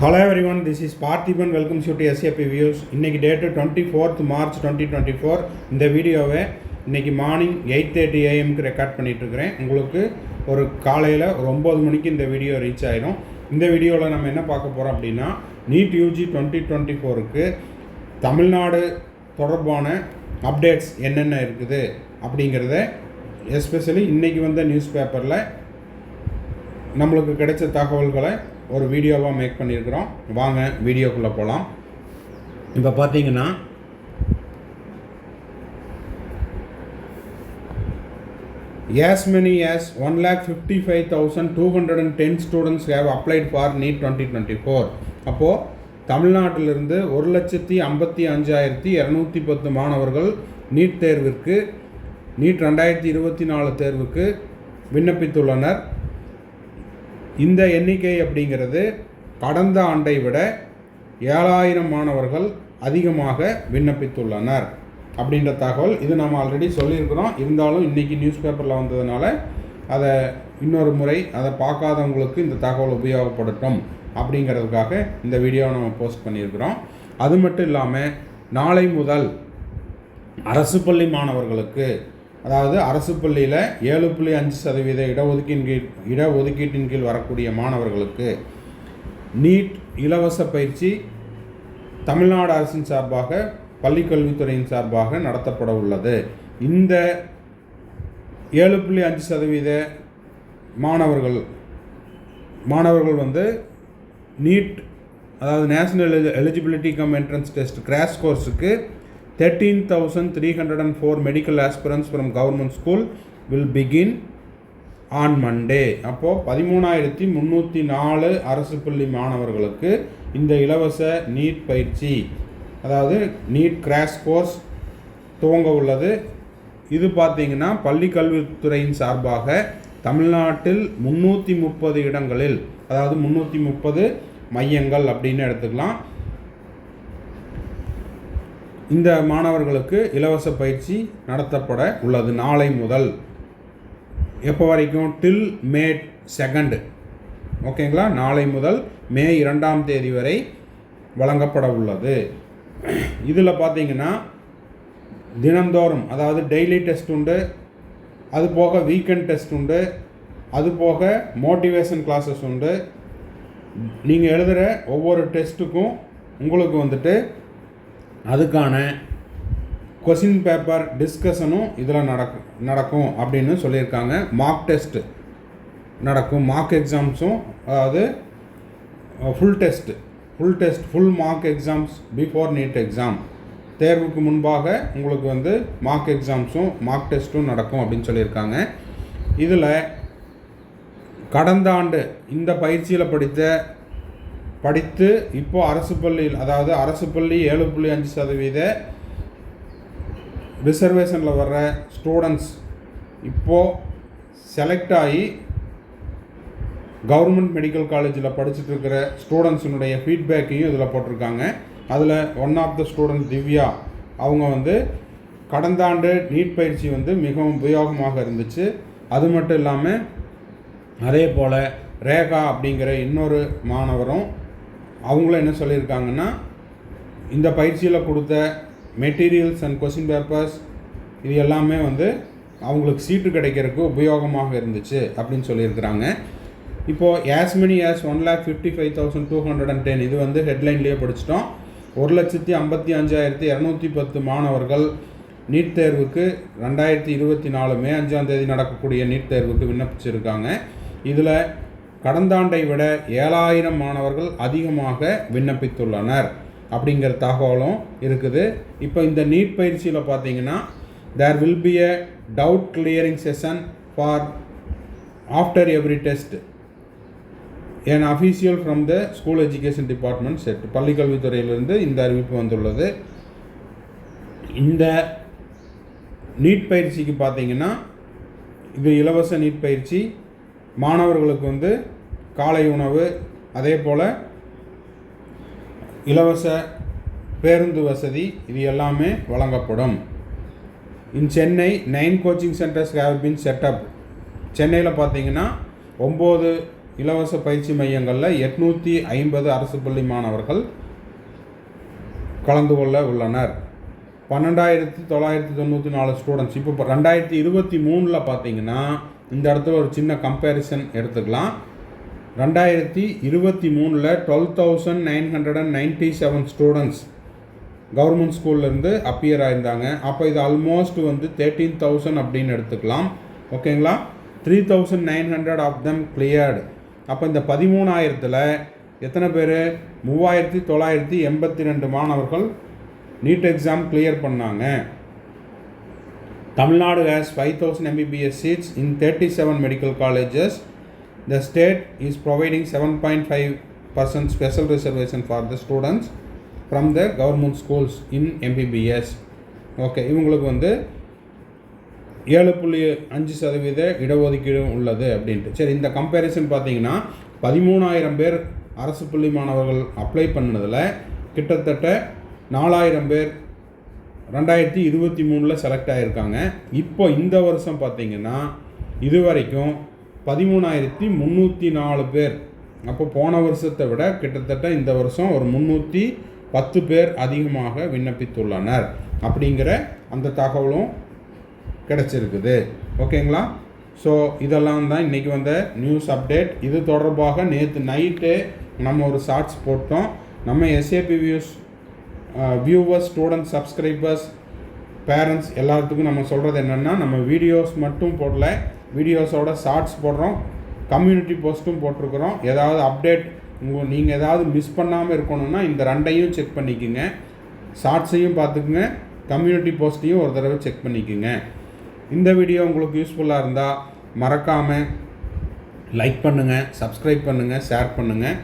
Hello everyone this is Parthiban welcome shoot to S A P views இன்றைக்கி date twenty fourth March twenty twenty four இந்த வீடியோவை இன்றைக்கி morning eight thirty ஏஎம்க்கு record பண்ணிகிட்ருக்கிறேன் உங்களுக்கு ஒரு காலையில் ஒரு ஒம்பது மணிக்கு இந்த வீடியோ ரீச் ஆயிடும் இந்த வீடியோவில் நம்ம என்ன பார்க்க போகிறோம் அப்படின்னா நீட் யூஜி டுவெண்ட்டி டுவெண்ட்டி ஃபோருக்கு தமிழ்நாடு தொடர்பான அப்டேட்ஸ் என்னென்ன இருக்குது அப்படிங்கிறத எஸ்பெஷலி இன்றைக்கி வந்த நியூஸ் பேப்பரில் நம்மளுக்கு கிடைச்ச தகவல்களை ஒரு வீடியோவாக மேக் பண்ணியிருக்கிறோம். வாங்க வீடியோக்குள்ளே போகலாம் இப்போ பார்த்தீங்கன்னா as many as 1,55,210 students have applied for NEET 2024 அப்போது தமிழ்நாட்டிலிருந்து ஒரு லட்சத்தி ஐம்பத்தி அஞ்சாயிரத்தி இரநூத்தி பத்து மாணவர்கள் நீட் தேர்விற்கு நீட் ரெண்டாயிரத்தி இருபத்தி நாலு தேர்வுக்கு விண்ணப்பித்துள்ளனர். இந்த எண்ணிக்கை அப்படிங்கிறது கடந்த ஆண்டை விட ஏழாயிரம் மாணவர்கள் அதிகமாக விண்ணப்பித்துள்ளனர் அப்படின்ற தகவல் இது நம்ம ஆல்ரெடி சொல்லியிருக்கிறோம். இருந்தாலும் இன்றைக்கி நியூஸ் பேப்பரில் வந்ததுனால அதை இன்னொரு முறை அதை பார்க்காதவங்களுக்கு இந்த தகவல் உபயோகப்படட்டும் அப்படிங்கிறதுக்காக இந்த வீடியோவை நம்ம போஸ்ட் பண்ணியிருக்கிறோம். அது மட்டும் இல்லாமல் நாளை முதல் அரசு பள்ளி மாணவர்களுக்கு அதாவது அரசு பள்ளியில் ஏழு புள்ளி அஞ்சு சதவீத இடஒதுக்கீட்டின் கீழ் இடஒதுக்கீட்டின் கீழ் வரக்கூடிய மாணவர்களுக்கு நீட் இலவச பயிற்சி தமிழ்நாடு அரசின் சார்பாக பள்ளிக்கல்வித்துறையின் சார்பாக நடத்தப்பட உள்ளது. இந்த ஏழு புள்ளி அஞ்சு சதவீத மாணவர்கள் மாணவர்கள் வந்து நீட் அதாவது national eligibility cum entrance test crash கோர்ஸுக்கு thirteen thousand three hundred and four medical aspirants from government school will begin on Monday அப்போது பதிமூணாயிரத்தி முந்நூற்றி நாலு அரசு பள்ளி மாணவர்களுக்கு இந்த இலவச நீட் பயிற்சி அதாவது நீட் கிராஷ் கோர்ஸ் துவங்க உள்ளது. இது பார்த்தீங்கன்னா பள்ளி கல்வித்துறையின் சார்பாக தமிழ்நாட்டில் முந்நூற்றி முப்பது இடங்களில் அதாவது முந்நூற்றி முப்பது மையங்கள் அப்படின்னு எடுத்துக்கலாம். இந்த மாணவர்களுக்கு இலவச பயிற்சி நடத்தப்பட உள்ளது நாளை முதல். எப்போ வரைக்கும்? டில் மே செகண்டு ஓகேங்களா? நாளை முதல் மே இரண்டாம் தேதி வரை வழங்கப்பட உள்ளது. இதில் பார்த்தீங்கன்னா தினந்தோறும் அதாவது டெய்லி டெஸ்ட் உண்டு அது போக வீக்கெண்ட் டெஸ்ட் உண்டு அது போக மோட்டிவேஷன் கிளாஸஸ் உண்டு. நீங்கள் எழுதுகிற ஒவ்வொரு டெஸ்ட்டுக்கும் உங்களுக்கு வந்துட்டு அதுக்கான கொஷின் பேப்பர் டிஸ்கஷனும் இதில் நடக்கு நடக்கும் அப்படின்னு சொல்லியிருக்காங்க. மார்க் டெஸ்ட்டு நடக்கும். மார்க் எக்ஸாம்ஸும் அதாவது full test full test full mark exams before NEET exam தேர்வுக்கு முன்பாக உங்களுக்கு வந்து மார்க் எக்ஸாம்ஸும் மார்க் டெஸ்ட்டும் நடக்கும் அப்படின்னு சொல்லியிருக்காங்க. இதில் கடந்த ஆண்டு இந்த பயிற்சியில் படித்த படித்து இப்போது அரசு பள்ளியில் அதாவது அரசு பள்ளி ஏழு புள்ளி அஞ்சு சதவீத ரிசர்வேஷனில் வர்ற ஸ்டூடெண்ட்ஸ் இப்போது செலக்ட் ஆகி கவர்மெண்ட் மெடிக்கல் காலேஜில் படிச்சுட்டு இருக்கிற ஸ்டூடெண்ட்ஸினுடைய ஃபீட்பேக்கையும் இதில் போட்டிருக்காங்க. அதில் one of the student Divya அவங்க வந்து கடந்த ஆண்டு நீட் பயிற்சி வந்து மிகவும் உபயோகமாக இருந்துச்சு. அது மட்டும் இல்லாமல் அதே போல் ரேகா அப்படிங்கிற இன்னொரு மாணவரும் அவங்களும் என்ன சொல்லியிருக்காங்கன்னா இந்த பயிற்சியில் கொடுத்த மெட்டீரியல்ஸ் அண்ட் கொஷின் பேப்பர்ஸ் இது எல்லாமே வந்து அவங்களுக்கு சீட்டு கிடைக்கிறதுக்கு உபயோகமாக இருந்துச்சு அப்படின்னு சொல்லியிருக்கிறாங்க. இப்போது as many as one lakh fifty five thousand two hundred and ten இது வந்து ஹெட்லைன்லேயே படிச்சிட்டோம். ஒரு லட்சத்தி ஐம்பத்தி அஞ்சாயிரத்தி இரநூத்தி பத்து மாணவர்கள் நீட் தேர்வுக்கு ரெண்டாயிரத்தி இருபத்தி நாலு மே அஞ்சாம் தேதி நடக்கக்கூடிய நீட் தேர்வுக்கு விண்ணப்பிச்சிருக்காங்க. இதில் கடந்த ஆண்டை விட ஏழாயிரம் மாணவர்கள் அதிகமாக விண்ணப்பித்துள்ளனர். அப்படிங்கிற தகவலும் இருக்குது. இப்போ இந்த நீட் பயிற்சியில் பார்த்தீங்கன்னா there will be a doubt clearing session for after every test an official from the school education department said பள்ளிக்கல்வித்துறையிலிருந்து இந்த அறிவிப்பு வந்துள்ளது. இந்த நீட் பயிற்சிக்கு பார்த்தீங்கன்னா இது இலவச நீட் பயிற்சி. மாணவர்களுக்கு வந்து காலை உணவு அதே போல் இலவச பேருந்து வசதி இது எல்லாமே வழங்கப்படும். In Chennai nine coaching centres have been set up சென்னையில் பார்த்தீங்கன்னா ஒம்பது இலவச பயிற்சி மையங்களில் எட்நூற்றி ஐம்பது அரசு பள்ளி மாணவர்கள் கலந்து கொள்ள உள்ளனர். பன்னெண்டாயிரத்தி தொள்ளாயிரத்தி தொண்ணூற்றி நாலு ஸ்டூடெண்ட்ஸ் இப்போ ரெண்டாயிரத்தி இருபத்தி மூணில் பார்த்தீங்கன்னா இந்த இடத்துல ஒரு சின்ன கம்பேரிசன் எடுத்துக்கலாம். ரெண்டாயிரத்தி இருபத்தி மூணில் twelve thousand nine hundred and ninety seven students government ஸ்கூல்லேருந்து அப்பியர் ஆயிருந்தாங்க. அப்போ இது ஆல்மோஸ்ட் வந்து தேர்ட்டீன் தௌசண்ட் அப்படின்னு எடுத்துக்கலாம். ஓகேங்களா? Three thousand nine hundred of them cleared அப்போ இந்த பதிமூணாயிரத்தில் எத்தனை பேர்? மூவாயிரத்தி தொள்ளாயிரத்தி எண்பத்தி ரெண்டு மாணவர்கள் நீட் எக்ஸாம் கிளியர் பண்ணாங்க. Tamil Nadu has five thousand MBBS seats in thirty seven medical colleges the state is providing seven point five percent special reservation for the students from the government schools in MBBS okay இவங்களுக்கு வந்து ஏழு புள்ளி அஞ்சு சதவீத இடஒதுக்கீடும் உள்ளது அப்படின்ட்டு. சரி இந்த கம்பேரிசன் பார்த்தீங்கன்னா பதிமூணாயிரம் பேர் அரசு பள்ளி மாணவர்கள் அப்ளை பண்ணதில் கிட்டத்தட்ட நாலாயிரம் பேர் ரெண்டாயிரத்தி இருபத்தி மூணில் செலக்ட் ஆகியிருக்காங்க இப்போ இந்த வருஷம் பார்த்தீங்கன்னா இது வரைக்கும் பதிமூணாயிரத்தி முந்நூற்றி நாலு பேர். அப்போ போன வருஷத்தை விட கிட்டத்தட்ட இந்த வருஷம் ஒரு முந்நூற்றி பத்து பேர் அதிகமாக விண்ணப்பித்துள்ளனர். அப்படிங்கிற அந்த தகவலும் கிடச்சிருக்குது. ஓகேங்களா? ஸோ இதெல்லாம் தான் இன்றைக்கி வந்த நியூஸ் அப்டேட் இது தொடர்பாக நேற்று நைட்டு நம்ம ஒரு ஷார்ட்ஸ் போட்டோம். நம்ம S A P views viewers students subscribers parents எல்லாத்துக்கும் நம்ம சொல்கிறது என்னென்னா நம்ம வீடியோஸ் மட்டும் போடல. வீடியோஸோட ஷார்ட்ஸ் போடுறோம் கம்யூனிட்டி போஸ்ட்டும் போட்டிருக்கிறோம். ஏதாவது அப்டேட் உங்கள் நீங்கள் ஏதாவது மிஸ் பண்ணாமல் இருக்கணும்னா இந்த ரெண்டையும் செக் பண்ணிக்கோங்க. ஷார்ட்ஸையும் பார்த்துக்குங்க கம்யூனிட்டி போஸ்ட்டையும் ஒரு தடவை செக் பண்ணிக்கோங்க. இந்த வீடியோ உங்களுக்கு யூஸ்ஃபுல்லாக இருந்தால் மறக்காமல் லைக் பண்ணுங்கள் சப்ஸ்கிரைப் பண்ணுங்கள் ஷேர் பண்ணுங்கள்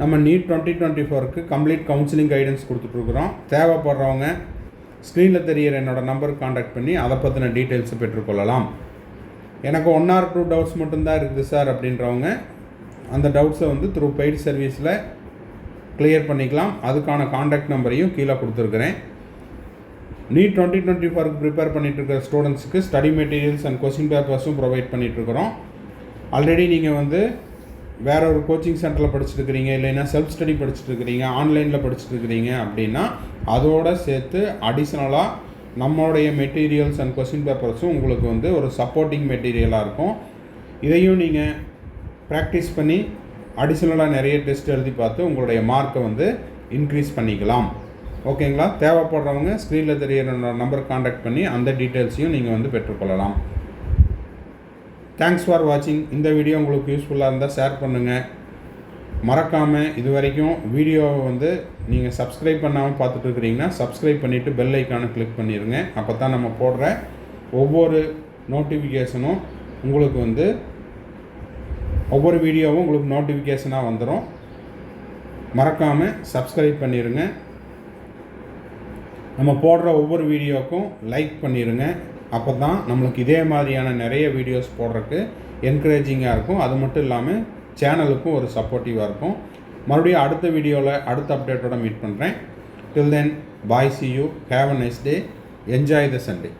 நம்ம நீட் டுவெண்ட்டி டுவெண்ட்டி ஃபோருக்கு கம்ப்ளீட் கவுன்சிலிங் கைடன்ஸ் கொடுத்துட்ருக்குறோம் தேவைப்படுறவங்க ஸ்க்ரீனில் தெரியிற என்னோடய நம்பருக்கு காண்டாக்ட் பண்ணி அதை பற்றின டீட்டெயில்ஸை பெற்றுக்கொள்ளலாம். எனக்கு ஒன் ஆர் டூ டவுட்ஸ் மட்டும்தான் இருக்குது சார் அப்படின்றவங்க அந்த டவுட்ஸை வந்து த்ரூ பெய்டு சர்வீஸில் கிளியர் பண்ணிக்கலாம். அதுக்கான காண்டாக்ட் நம்பரையும் கீழே கொடுத்துருக்குறேன். நீட் டுவெண்ட்டி டுவெண்ட்டி ஃபோருக்கு ப்ரிப்பேர் பண்ணிட்டு ஸ்டூடெண்ட்ஸுக்கு ஸ்டடி மெட்டீரியல்ஸ் அண்ட் கொஸ்டின் பேப்பர்ஸும் ப்ரொவைட் பண்ணிகிட்ருக்குறோம் ஆல்ரெடி நீங்கள் வந்து வேற ஒரு கோச்சிங் சென்டரில் படிச்சுட்டுருக்கிறீங்க இல்லைன்னா செல்ஃப் ஸ்டடி படிச்சுட்டு இருக்கிறீங்க ஆன்லைனில் படிச்சுட்டு இருக்கிறீங்க அப்படின்னா அதோட சேர்த்து அடிஷ்னலாக நம்மளுடைய மெட்டீரியல்ஸ் அண்ட் கொஸ்டின் பேப்பர்ஸும் உங்களுக்கு வந்து ஒரு சப்போர்ட்டிங் மெட்டீரியலாக இருக்கும். இதையும் நீங்கள் ப்ராக்டிஸ் பண்ணி அடிஷ்னலாக நிறைய டெஸ்ட் எழுதி பார்த்து உங்களுடைய மார்க்கை வந்து இன்க்ரீஸ் பண்ணிக்கலாம். ஓகேங்களா தேவைப்படுறவங்க ஸ்க்ரீனில் தெரியிற நம்பர் காண்டாக்ட் பண்ணி அந்த டீட்டெயில்ஸையும் நீங்கள் வந்து பெற்றுக்கொள்ளலாம். தேங்க்ஸ் ஃபார் வாட்சிங் இந்த வீடியோ உங்களுக்கு யூஸ்ஃபுல்லாக இருந்தால் ஷேர் பண்ணுங்கள் மறக்காமல் இது வரைக்கும் வீடியோவை வந்து நீங்கள் சப்ஸ்கிரைப் பண்ணாமல் பார்த்துட்டு இருக்கிறீங்கன்னா சப்ஸ்கிரைப் பண்ணிவிட்டு பெல் ஐக்கானை கிளிக் பண்ணிடுங்க அப்போ தான் நம்ம போடுற ஒவ்வொரு நோட்டிஃபிகேஷனும் உங்களுக்கு வந்து ஒவ்வொரு வீடியோவும் உங்களுக்கு நோட்டிஃபிகேஷனாக வந்துடும் மறக்காமல் சப்ஸ்கிரைப் பண்ணிடுங்க நம்ம போடுற ஒவ்வொரு வீடியோவுக்கும் லைக் பண்ணிடுங்க அப்போ தான் நம்மளுக்கு இதே மாதிரியான நிறைய வீடியோஸ் போடுறதுக்கு என்கரேஜிங்காக இருக்கும். அது மட்டும் இல்லாமல் சேனலுக்கும் ஒரு சப்போர்ட்டிவாக இருக்கும். மறுபடியும் அடுத்த வீடியோவில் அடுத்த அப்டேட்டோட மீட் பண்ணுறேன் till then bye see you have a nice day enjoy the Sunday